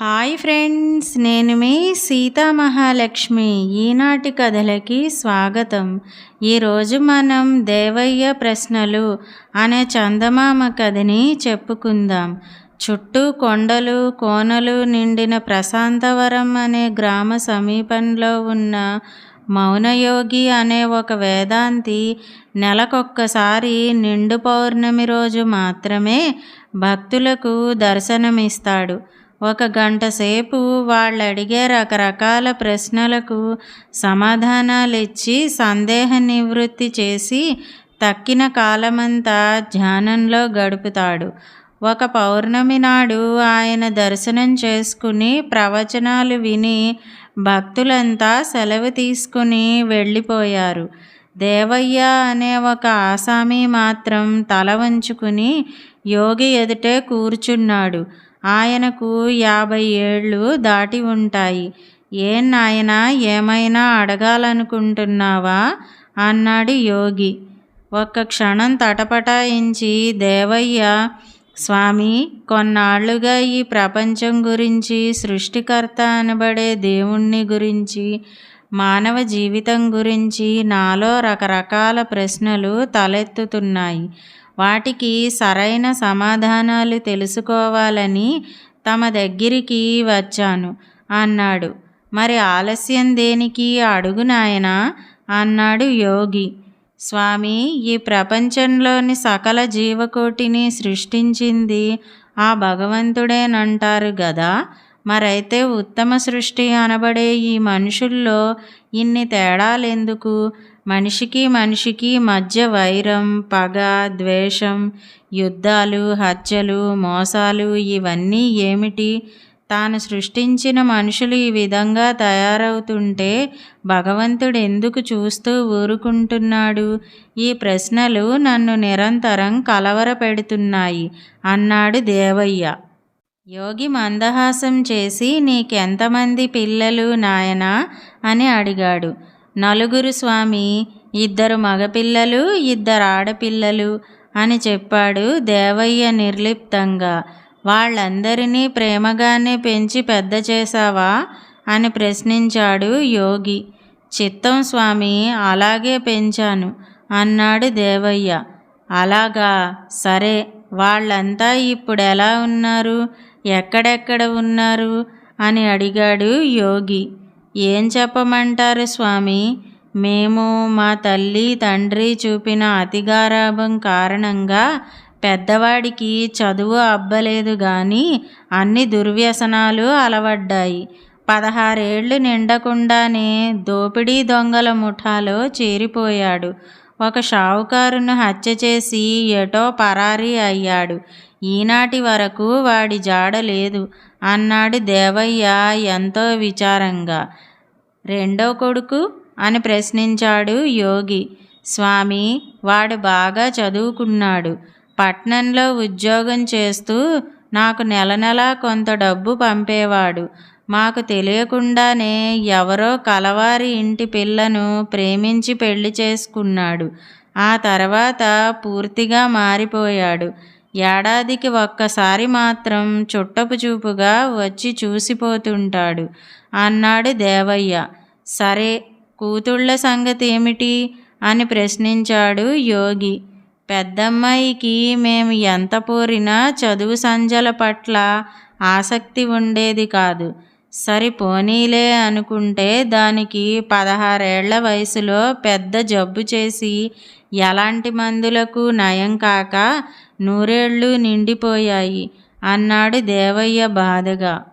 Hi friends నేను మీ సీతామహాలక్ష్మి ఈనాటి కథలకి స్వాగతం. ఈరోజు మనం దేవయ్య ప్రశ్నలు అనే చందమామ కథని చెప్పుకుందాం. చుట్టూ కొండలు కోనలు నిండిన ప్రశాంతవరం అనే గ్రామ సమీపంలో ఉన్న మౌనయోగి అనే ఒక వేదాంతి నెలకొక్కసారి నిండు పౌర్ణమి రోజు మాత్రమే భక్తులకు దర్శనమిస్తాడు. ఒక గంట సేపు వాళ్ళు అడిగే రకరకాల ప్రశ్నలకు సమాధానాలిచ్చి సందేహ నివృత్తి చేసి తక్కిన కాలమంతా ధ్యానంలో గడుపుతాడు. ఒక పౌర్ణమి నాడు ఆయన దర్శనం చేసుకుని ప్రవచనాలు విని భక్తులంతా సెలవు తీసుకుని వెళ్ళిపోయారు. దేవయ్య అనే ఒక ఆసామి మాత్రం తల వంచుకుని యోగి ఎదుటే కూర్చున్నాడు. ఆయనకు యాభై ఏళ్ళు దాటి ఉంటాయి. ఏం నాయన ఏమైనా అడగాలనుకుంటున్నావా? అన్నాడు యోగి. ఒక్క క్షణం తటపటాయించి దేవయ్య స్వామి కొన్నాళ్ళుగా ఈ ప్రపంచం గురించి సృష్టికర్త అనబడే దేవుణ్ణి గురించి మానవ జీవితం గురించి నాలో రకరకాల ప్రశ్నలు తలెత్తుతున్నాయి. వాటికి సరైన సమాధానాలు తెలుసుకోవాలని తమ దగ్గరికి వచ్చాను. అన్నాడు. మరి ఆలస్యం దేనికి అడుగు నాయనా? అన్నాడు యోగి. స్వామి ఈ ప్రపంచంలోని సకల జీవకోటిని సృష్టించింది ఆ భగవంతుడేనంటారు గదా? మరైతే ఉత్తమ సృష్టి అనబడే ఈ మనుషుల్లో ఇన్ని తేడాలెందుకు? మనిషికి మనిషికి మధ్య వైరం పగ ద్వేషం యుద్ధాలు హత్యలు మోసాలు ఇవన్నీ ఏమిటి? తాను సృష్టించిన మనుషులు ఈ విధంగా తయారవుతుంటే భగవంతుడు ఎందుకు చూస్తూ ఊరుకుంటున్నాడు? ఈ ప్రశ్నలు నన్ను నిరంతరం కలవరపెడుతున్నాయి అన్నాడు దేవయ్య. యోగి మందహాసం చేసి నీకెంతమంది పిల్లలు నాయనా? అని అడిగాడు. నలుగురు స్వామి ఇద్దరు మగపిల్లలు ఇద్దరు ఆడపిల్లలు అని చెప్పాడు దేవయ్య నిర్లిప్తంగా. వాళ్ళందరినీ ప్రేమగానే పెంచి పెద్ద చేశావా? అని ప్రశ్నించాడు యోగి. చిత్తం స్వామి అలాగే పెంచాను అన్నాడు దేవయ్య. అలాగా? సరే. వాళ్ళంతా ఇప్పుడు ఎలా ఉన్నారు? ఎక్కడెక్కడ ఉన్నారు? అని అడిగాడు యోగి. ఏం చెప్పమంటారు స్వామి? మేము మా తల్లి తండ్రి చూపిన అతిగారాభం కారణంగా పెద్దవాడికి చదువు అబ్బలేదు కానీ అన్ని దుర్వ్యసనాలు అలవడ్డాయి. పదహారేళ్ళు నిండకుండానే దోపిడీ దొంగల ముఠాలో చేరిపోయాడు. ఒక షావుకారును హత్య చేసి ఎటో పరారీ అయ్యాడు. ఈనాటి వరకు వాడి జాడ లేదు. అన్నాడు దేవయ్య ఎంతో విచారంగా. రెండో కొడుకు? అని ప్రశ్నించాడు యోగి. స్వామి వాడు బాగా చదువుకున్నాడు. పట్నంలో ఉద్యోగం చేస్తూ నాకు నెల నెల కొంత డబ్బు పంపేవాడు. మాకు తెలియకుండానే ఎవరో కలవారి ఇంటి పిల్లను ప్రేమించి పెళ్ళి చేసుకున్నాడు. ఆ తర్వాత పూర్తిగా మారిపోయాడు. ఏడాదికి ఒక్కసారి మాత్రం చుట్టపు చూపుగా వచ్చి చూసిపోతుంటాడు. అన్నాడు దేవయ్య. సరే కూతుళ్ళ సంగతి ఏమిటి అని ప్రశ్నించాడు యోగి. పెద్దమ్మాయికి మేము ఎంత పోరినా చదువు సంజల పట్ల ఆసక్తి ఉండేది కాదు. సరిపోనీలే అనుకుంటే దానికి పదహారేళ్ళ వయసులో పెద్ద జబ్బు చేసి ఎలాంటి మందులకు నయం కాక నూరేళ్ళు నిండిపోయాయి అన్నాడు దేవయ్య బాధగా.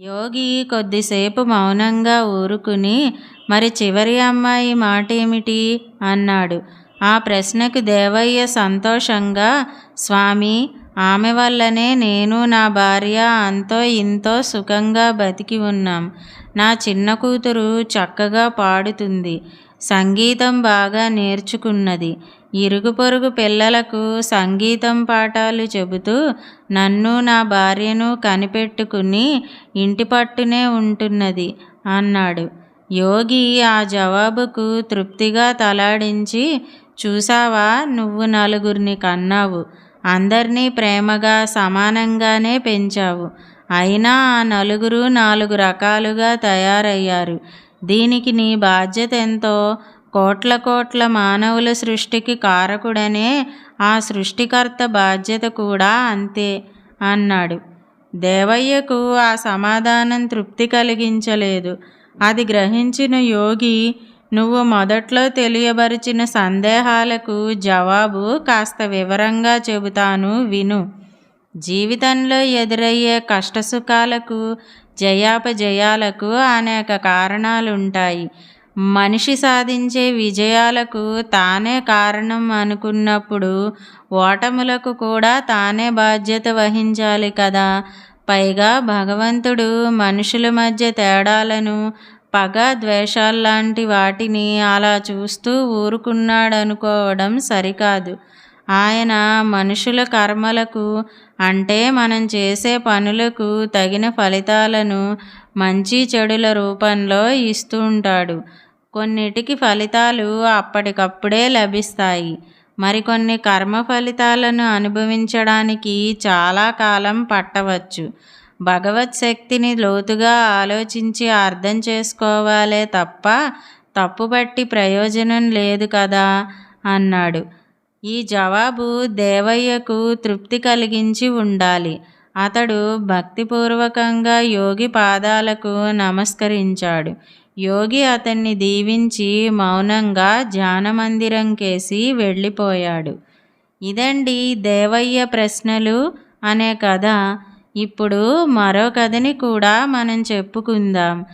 యోగి కొద్దిసేపు మౌనంగా ఊరుకుని మరి చివరి అమ్మాయి మాటేమిటి? అన్నాడు. ఆ ప్రశ్నకు దేవయ్య సంతోషంగా స్వామి ఆమె వల్లనే నేను నా భార్య అంతో ఇంతో సుఖంగా బతికి ఉన్నాం. నా చిన్న కూతురు చక్కగా పాడుతుంది. సంగీతం బాగా నేర్చుకున్నది. ఇరుగు పొరుగు పిల్లలకు సంగీతం పాఠాలు చెబుతూ నన్ను నా భార్యను కనిపెట్టుకుని ఇంటి పట్టునే ఉంటున్నది అన్నాడు. యోగి ఆ జవాబుకు తృప్తిగా తలాడించి చూసావా నువ్వు నలుగురిని కన్నావు? అందరినీ ప్రేమగా సమానంగానే పెంచావు. అయినా ఆ నలుగురు నాలుగు రకాలుగా తయారయ్యారు. దీనికి నీ బాధ్యత ఎంతో? కోట్ల కోట్ల మానవుల సృష్టికి కారకుడనే ఆ సృష్టికర్త బాధ్యత కూడా అంతే అన్నాడు. దేవయ్యకు ఆ సమాధానం తృప్తి కలిగించలేదు. అది గ్రహించిన యోగి నువ్వు మొదట్లో తెలియబరిచిన సందేహాలకు జవాబు కాస్త వివరంగా చెబుతాను విను. జీవితంలో ఎదురయ్యే కష్టసుఖాలకు జయాపజయాలకు అనేక కారణాలుంటాయి. మనిషి సాధించే విజయాలకు తానే కారణం అనుకున్నప్పుడు ఓటములకు కూడా తానే బాధ్యత వహించాలి కదా. పైగా భగవంతుడు మనుషుల మధ్య తేడాలను పగ ద్వేషాల్లాంటి వాటిని అలా చూస్తూ ఊరుకున్నాడనుకోవడం సరికాదు. ఆయన మనుషుల కర్మలకు అంటే మనం చేసే పనులకు తగిన ఫలితాలను మంచి చెడుల రూపంలో ఇస్తూ ఉంటాడు కొన్నిటికి ఫలితాలు అప్పటికప్పుడే లభిస్తాయి. మరికొన్ని కర్మ ఫలితాలను అనుభవించడానికి చాలా కాలం పట్టవచ్చు. భగవత్ శక్తిని లోతుగా ఆలోచించి అర్థం చేసుకోవాలే తప్ప తప్పుబట్టి ప్రయోజనం లేదు కదా అన్నాడు. ఈ జవాబు దేవయ్యకు తృప్తి కలిగించి ఉండాలి. అతడు భక్తిపూర్వకంగా యోగి పాదాలకు నమస్కరించాడు. యోగి అతన్ని దీవించి మౌనంగా ధ్యానమందిరం కేసి వెళ్ళిపోయాడు. ఇదండి దేవయ్య ప్రశ్నలు అనే కథ. ఇప్పుడు మరో కథని కూడా మనం చెప్పుకుందాం.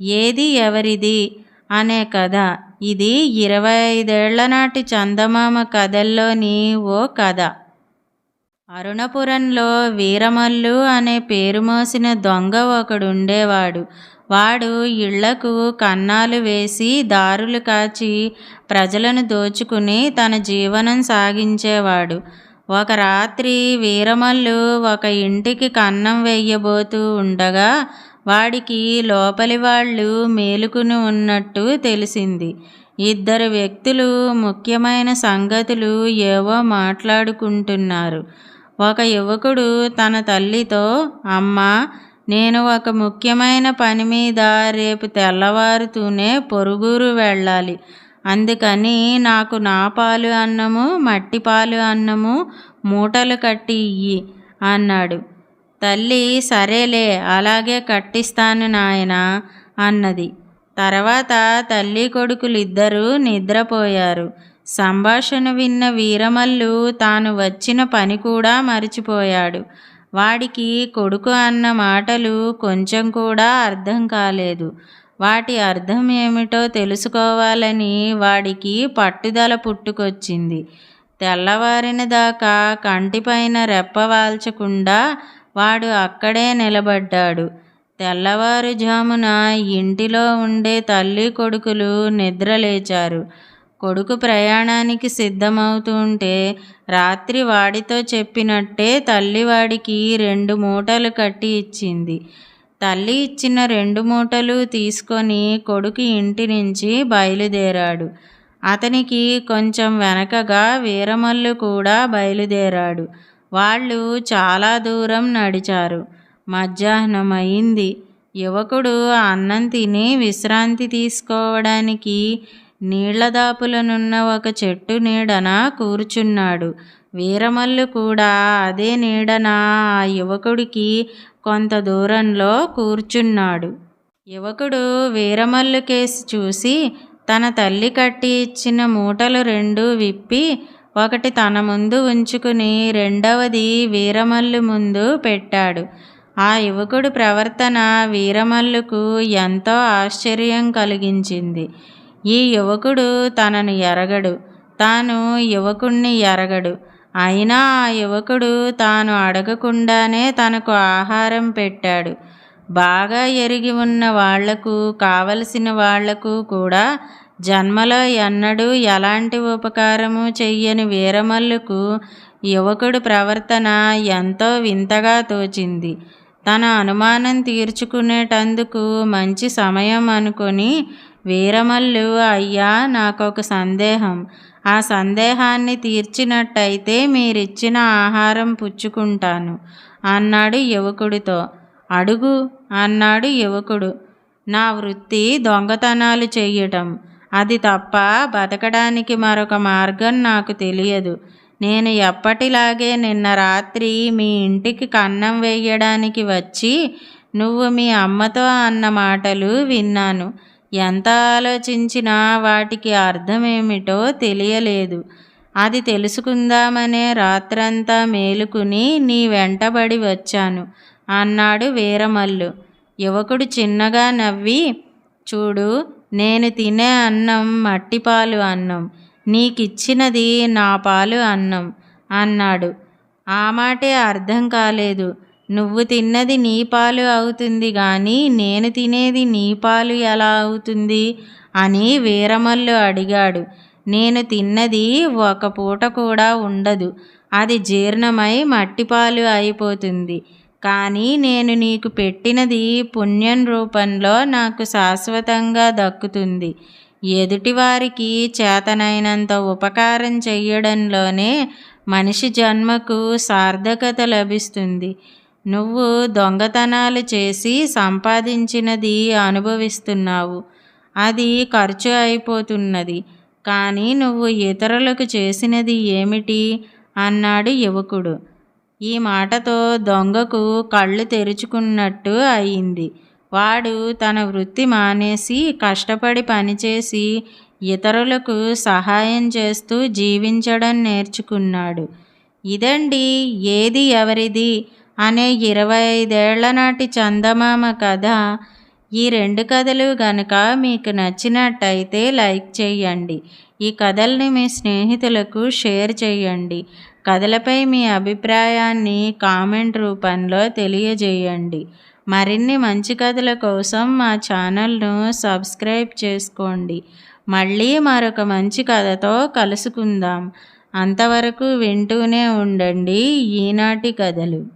ఏది ఎవరిది అనే కథ. ఇది ఇరవై ఐదేళ్ళ నాటి చందమామ కథల్లోని ఓ కథ. అరుణపురంలో వీరమల్లు అనే పేరు మోసిన దొంగ ఒకడుండేవాడు. వాడు ఇళ్ళకు కన్నాలు వేసి దారులు కాచి ప్రజలను దోచుకుని తన జీవనం సాగించేవాడు. ఒక రాత్రి వీరమల్లు ఒక ఇంటికి కన్నం వెయ్యబోతూ ఉండగా వాడికి లోపలి వాళ్ళు మేలుకుని ఉన్నట్టు తెలిసింది. ఇద్దరు వ్యక్తులు ముఖ్యమైన సంగతులు ఏవో మాట్లాడుకుంటున్నారు. ఒక యువకుడు తన తల్లితో అమ్మ నేను ఒక ముఖ్యమైన పని మీద రేపు తెల్లవారుతూనే పొరుగురు వెళ్ళాలి. అందుకని నాకు నా పాలు అన్నము మట్టి పాలు అన్నము మూటలు కట్టి ఇయ్యి అన్నాడు. తల్లి సరేలే అలాగే కట్టిస్తాను నాయన అన్నది. తర్వాత తల్లి కొడుకులిద్దరూ నిద్రపోయారు. సంభాషణ విన్న వీరమల్లు తాను వచ్చిన పని కూడా మరిచిపోయాడు. వాడికి కొడుకు అన్న మాటలు కొంచెం కూడా అర్థం కాలేదు. వాటి అర్థం ఏమిటో తెలుసుకోవాలని వాడికి పట్టుదల పుట్టుకొచ్చింది. తెల్లవారిన దాకా కంటిపైన రెప్పవాల్చకుండా వాడు అక్కడే నిలబడ్డాడు. తెల్లవారుజామున ఇంటిలో ఉండే తల్లి కొడుకులు నిద్రలేచారు. కొడుకు ప్రయాణానికి సిద్ధమవుతుంటే రాత్రి వాడితో చెప్పినట్టే తల్లివాడికి రెండు మూటలు కట్టి ఇచ్చింది. తల్లి ఇచ్చిన రెండు మూటలు తీసుకొని కొడుకు ఇంటి నుంచి బయలుదేరాడు. అతనికి కొంచెం వెనకగా వీరమల్లు కూడా బయలుదేరాడు. వాళ్ళు చాలా దూరం నడిచారు. మధ్యాహ్నం అయింది యువకుడు అన్నం తిని విశ్రాంతి తీసుకోవడానికి నీళ్ళదాపులనున్న ఒక చెట్టు నీడన కూర్చున్నాడు. వీరమల్లు కూడా అదే నీడన? ఆ యువకుడికి కొంత దూరంలో కూర్చున్నాడు. యువకుడు వీరమల్లు కేసి చూసి తన తల్లి కట్టి ఇచ్చిన మూటలు రెండు విప్పి ఒకటి తన ముందు ఉంచుకుని రెండవది వీరమల్లు ముందు పెట్టాడు. ఆ యువకుడు ప్రవర్తన వీరమల్లుకు ఎంతో ఆశ్చర్యం కలిగించింది. ఈ యువకుడు తనను ఎరగడు. తాను యువకుణ్ణి ఎరగడు. అయినా ఆ యువకుడు తాను అడగకుండానే తనకు ఆహారం పెట్టాడు. బాగా ఎరిగి ఉన్న వాళ్ళకు కావలసిన వాళ్ళకు కూడా జన్మలో ఎన్నడూ ఎలాంటి ఉపకారము చెయ్యని వీరమల్లుకు యువకుడు ప్రవర్తన ఎంతో వింతగా తోచింది. తన అనుమానం తీర్చుకునేటందుకు మంచి సమయం అనుకొని వీరమల్లు అయ్యా నాకొక సందేహం. ఆ సందేహాన్ని తీర్చినట్టయితే మీరిచ్చిన ఆహారం పుచ్చుకుంటాను అన్నాడు యువకుడితో. అడుగు అన్నాడు యువకుడు. నా వృత్తి దొంగతనాలు చెయ్యటం. అది తప్ప బతకడానికి మరొక మార్గం నాకు తెలియదు. నేను ఎప్పటిలాగే నిన్న రాత్రి మీ ఇంటికి కన్నం వేయడానికి వచ్చి నువ్వు మీ అమ్మతో అన్న మాటలు విన్నాను. ఎంత ఆలోచించినా వాటికి అర్థమేమిటో తెలియలేదు. అది తెలుసుకుందామనే రాత్రంతా మేలుకుని నీ వెంటబడి వచ్చాను అన్నాడు వీరమల్లు. యువకుడు చిన్నగా నవ్వి చూడు నేను తినే అన్నం మట్టిపాలు అన్నం నీకిచ్చినది నా పాలు అన్నం అన్నాడు. ఆ మాటే అర్థం కాలేదు. నువ్వు తిన్నది నీ పాలు అవుతుంది కానీ నేను తినేది నీ పాలు ఎలా అవుతుంది? అని వీరమల్లు అడిగాడు. నేను తిన్నది ఒక పూట కూడా ఉండదు. అది జీర్ణమై మట్టిపాలు అయిపోతుంది. కానీ నేను నీకు పెట్టినది పుణ్యం రూపంలో నాకు శాశ్వతంగా దక్కుతుంది. ఎదుటివారికి చేతనైనంత ఉపకారం చెయ్యడంలోనే మనిషి జన్మకు సార్థకత లభిస్తుంది. నువ్వు దొంగతనాలు చేసి సంపాదించినది అనుభవిస్తున్నావు. అది ఖర్చు అయిపోతున్నది. కానీ నువ్వు ఇతరులకు చేసినది ఏమిటి? అన్నాడు యువకుడు. ఈ మాటతో దొంగకు కళ్ళు తెరుచుకున్నట్టు అయింది. వాడు తన వృత్తి మానేసి కష్టపడి పనిచేసి ఇతరులకు సహాయం చేస్తూ జీవించడం నేర్చుకున్నాడు. ఇదండి ఏది ఎవరిది? అనే ఇరవై ఐదేళ్ళ నాటి చందమామ కథ. ఈ రెండు కథలు గనక మీకు నచ్చినట్టయితే లైక్ చేయండి ఈ కథల్ని మీ స్నేహితులకు షేర్ చేయండి కథలపై మీ అభిప్రాయాన్ని కామెంట్ రూపంలో తెలియజేయండి. మరిన్ని మంచి కథల కోసం మా ఛానల్ను సబ్స్క్రైబ్ చేసుకోండి. మళ్ళీ మరొక మంచి కథతో కలుసుకుందాం. అంతవరకు వింటూనే ఉండండి ఈనాటి కథలు.